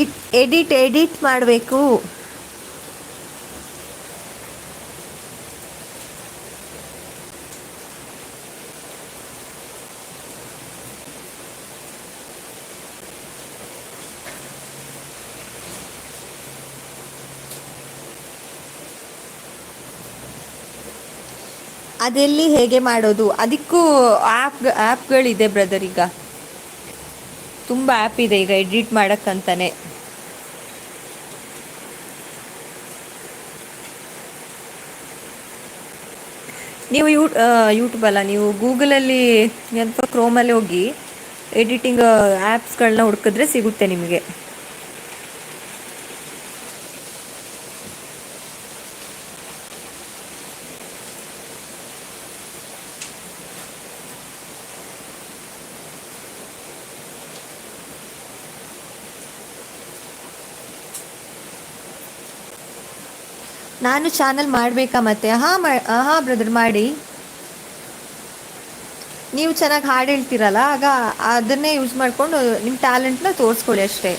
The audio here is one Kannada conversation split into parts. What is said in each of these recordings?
ಇಟ್, ಎಡಿಟ್ ಎಡಿಟ್ ಮಾಡಬೇಕು. ಅದೆಲ್ಲಿ ಹೇಗೆ ಮಾಡೋದು? ಅದಕ್ಕೂ ಆ್ಯಪ್ ಆ್ಯಪ್ಗಳಿದೆ ಬ್ರದರ್ ಈಗ. ತುಂಬ ಆ್ಯಪ್ ಇದೆ ಈಗ ಎಡಿಟ್ ಮಾಡೋಕ್ಕಂತಾನೆ. ನೀವು ಯೂ ಯೂಟ್ಯೂಬ್ ಅಲ್ಲ ನೀವು ಗೂಗಲಲ್ಲಿ ಅಥವಾ ಕ್ರೋಮಲ್ಲಿ ಹೋಗಿ ಎಡಿಟಿಂಗ್ ಆ್ಯಪ್ಸ್ಗಳನ್ನ ಹುಡುಕಿದ್ರೆ ಸಿಗುತ್ತೆ ನಿಮಗೆ. ನಾನು ಚಾನಲ್ ಮಾಡಬೇಕಾ ಮತ್ತೆ? ಹಾ ಹಾಂ ಬ್ರದರ್ ಮಾಡಿ. ನೀವು ಚೆನ್ನಾಗಿ ಹಾಡು ಹೇಳ್ತೀರಲ್ಲ, ಆಗ ಅದನ್ನೇ ಯೂಸ್ ಮಾಡಿಕೊಂಡು ನಿಮ್ಮ ಟ್ಯಾಲೆಂಟ್ನ ತೋರಿಸ್ಕೊಳ್ಳಿ ಅಷ್ಟೇ.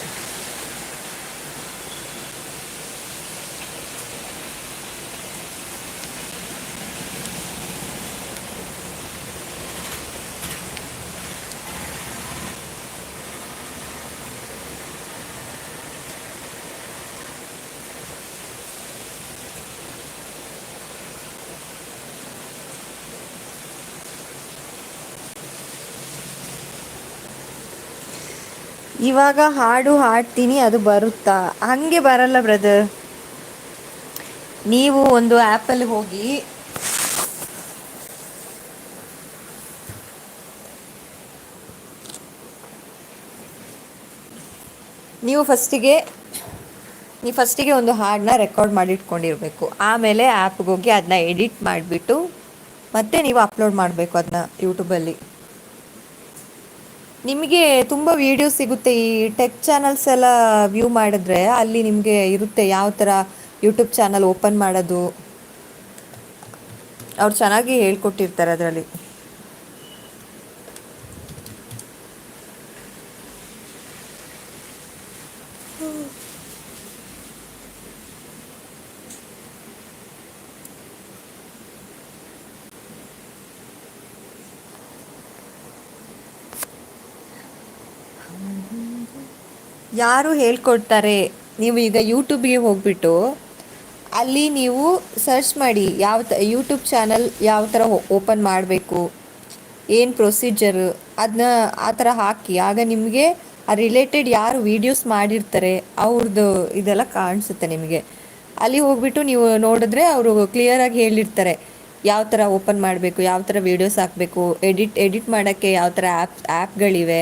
ಇವಾಗ ಹಾಡು ಹಾಡ್ತೀನಿ, ಅದು ಬರುತ್ತಾ? ಹಂಗೆ ಬರಲ್ಲ ಬ್ರದರ್ ನೀವು ಒಂದು ಆ್ಯಪಲ್ಲಿ ಹೋಗಿ, ನೀವು ಫಸ್ಟಿಗೆ ನೀವು ಫಸ್ಟಿಗೆ ಒಂದು ಹಾಡನ್ನ ರೆಕಾರ್ಡ್ ಮಾಡಿ ಇಟ್ಕೊಂಡಿರಬೇಕು ಆಮೇಲೆ ಆ್ಯಪ್ಗೆ ಹೋಗಿ ಅದನ್ನ ಎಡಿಟ್ ಮಾಡಿಬಿಟ್ಟು ಮತ್ತೆ ನೀವು ಅಪ್ಲೋಡ್ ಮಾಡಬೇಕು ಅದನ್ನ ಯೂಟ್ಯೂಬಲ್ಲಿ ನಿಮಗೆ ತುಂಬ ವಿಡಿಯೋ ಸಿಗುತ್ತೆ. ಈ ಟೆಕ್ ಚಾನಲ್ಸ್ ಎಲ್ಲ ವ್ಯೂ ಮಾಡಿದ್ರೆ ಅಲ್ಲಿ ನಿಮಗೆ ಇರುತ್ತೆ ಯಾವ ಥರ ಯೂಟ್ಯೂಬ್ ಚಾನಲ್ ಓಪನ್ ಮಾಡೋದು. ಅವ್ರು ಚೆನ್ನಾಗಿ ಹೇಳ್ಕೊಟ್ಟಿರ್ತಾರೆ ಅದರಲ್ಲಿ. ಯಾರು ಹೇಳ್ಕೊಡ್ತಾರೆ, ನೀವು ಈಗ ಯೂಟ್ಯೂಬ್ಗೆ ಹೋಗ್ಬಿಟ್ಟು ಅಲ್ಲಿ ನೀವು ಸರ್ಚ್ ಮಾಡಿ ಯಾವ ತ ಯೂಟ್ಯೂಬ್ ಚಾನಲ್ ಯಾವ ಥರ ಓಪನ್ ಮಾಡಬೇಕು, ಏನು ಪ್ರೊಸೀಜರ್ ಅದನ್ನ ಆ ಥರ ಹಾಕಿ, ಆಗ ನಿಮಗೆ ಆ ರಿಲೇಟೆಡ್ ಯಾರು ವೀಡಿಯೋಸ್ ಮಾಡಿರ್ತಾರೆ ಅವ್ರದ್ದು ಇದೆಲ್ಲ ಕಾಣಿಸುತ್ತೆ ನಿಮಗೆ. ಅಲ್ಲಿ ಹೋಗ್ಬಿಟ್ಟು ನೀವು ನೋಡಿದ್ರೆ ಅವರು ಕ್ಲಿಯರಾಗಿ ಹೇಳಿರ್ತಾರೆ, ಯಾವ ಥರ ಓಪನ್ ಮಾಡಬೇಕು, ಯಾವ ಥರ ವೀಡಿಯೋಸ್ ಹಾಕಬೇಕು ಎಡಿಟ್ ಎಡಿಟ್ ಮಾಡೋಕ್ಕೆ ಯಾವ ಥರ ಆ್ಯಪ್ ಆ್ಯಪ್ಗಳಿವೆ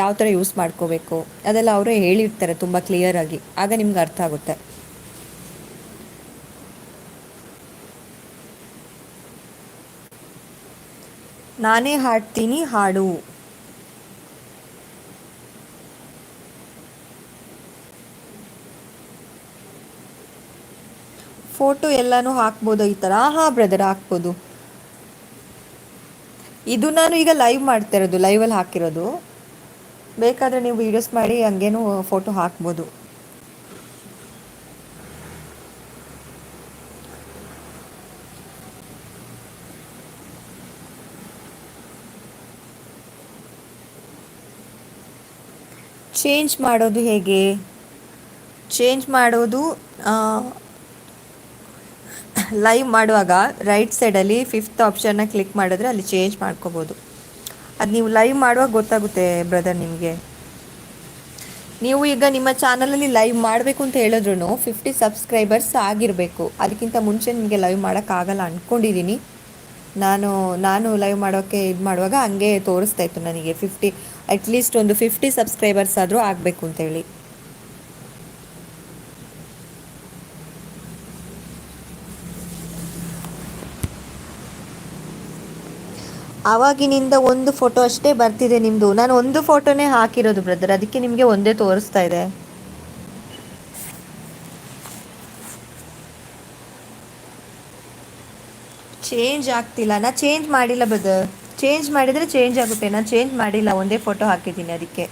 ಯಾವ ಥರ ಯೂಸ್ ಮಾಡ್ಕೋಬೇಕು? ಅದೆಲ್ಲ ಅವರೇ ಹೇಳಿರ್ತಾರೆ ತುಂಬ ಕ್ಲಿಯರಾಗಿ ಆಗ. ನಿಮ್ಗೆ ಅರ್ಥ ಆಗುತ್ತೆ. ನಾನೇ ಹಾಡ್ತೀನಿ, ಹಾಡು. ಫೋಟೋ ಎಲ್ಲಾನು ಹಾಕ್ಬೋದು ಈ ಥರ. ಹಾಂ ಬ್ರದರ್, ಹಾಕ್ಬೋದು. ಇದು ನಾನು ಈಗ ಲೈವ್ ಮಾಡ್ತಾ ಇರೋದು ಲೈವಲ್ಲಿ ಹಾಕಿರೋದು. ಬೇಕಾದರೆ ನೀವು ವೀಡಿಯೋಸ್ ಮಾಡಿ ಹಂಗೇನು ಫೋಟೋ ಹಾಕ್ಬೋದು. ಚೇಂಜ್ ಮಾಡೋದು ಹೇಗೆ? ಚೇಂಜ್ ಮಾಡೋದು ಲೈವ್ ಮಾಡುವಾಗ ರೈಟ್ ಸೈಡಲ್ಲಿ ಫಿಫ್ತ್ ಆಪ್ಷನ್ನ ಕ್ಲಿಕ್ ಮಾಡಿದ್ರೆ ಅಲ್ಲಿ ಚೇಂಜ್ ಮಾಡ್ಕೋಬೋದು. ಅದು ನೀವು ಲೈವ್ ಮಾಡುವಾಗ ಗೊತ್ತಾಗುತ್ತೆ ಬ್ರದರ್ ನಿಮಗೆ. ನೀವು ಈಗ ನಿಮ್ಮ ಚಾನಲಲ್ಲಿ ಲೈವ್ ಮಾಡಬೇಕು ಅಂತ ಹೇಳಿದ್ರು ಫಿಫ್ಟಿ ಸಬ್ಸ್ಕ್ರೈಬರ್ಸ್ ಆಗಿರಬೇಕು. ಅದಕ್ಕಿಂತ ಮುಂಚೆ ನಿಮಗೆ ಲೈವ್ ಮಾಡೋಕ್ಕಾಗಲ್ಲ ಅಂದ್ಕೊಂಡಿದ್ದೀನಿ ನಾನು ನಾನು ಲೈವ್ ಮಾಡೋಕ್ಕೆ ಇದು ಮಾಡುವಾಗ ಹಂಗೆ ತೋರಿಸ್ತಾ ಇತ್ತು ನನಗೆ ಫಿಫ್ಟಿ ಅಟ್ಲೀಸ್ಟ್ ಒಂದು ಫಿಫ್ಟಿ ಸಬ್ಸ್ಕ್ರೈಬರ್ಸ್ ಆದರೂ ಆಗಬೇಕು ಅಂತೇಳಿ. ಆವಾಗಿನಿಂದ ಒಂದು ಫೋಟೋ ಅಷ್ಟೇ ಬರ್ತಿದೆ ನಿಮ್ಮದು ನಾನು ಒಂದು ಫೋಟೋನೇ ಹಾಕಿರೋದು ಬ್ರದರ್ ಅದಕ್ಕೆ ನಿಮಗೆ ಒಂದೇ ತೋರಿಸ್ತಾ ಇದೆ. ಚೇಂಜ್ ಆಗ್ತಿಲ್ಲ. ನಾ ಚೇಂಜ್ ಮಾಡಿಲ್ಲ ಬ್ರದರ್ ಚೇಂಜ್ ಮಾಡಿದರೆ ಚೇಂಜ್ ಆಗುತ್ತೆ. ನಾನು ಚೇಂಜ್ ಮಾಡಿಲ್ಲ. ಒಂದೇ ಫೋಟೋ ಹಾಕಿದ್ದೀನಿ ಅದಕ್ಕೆ.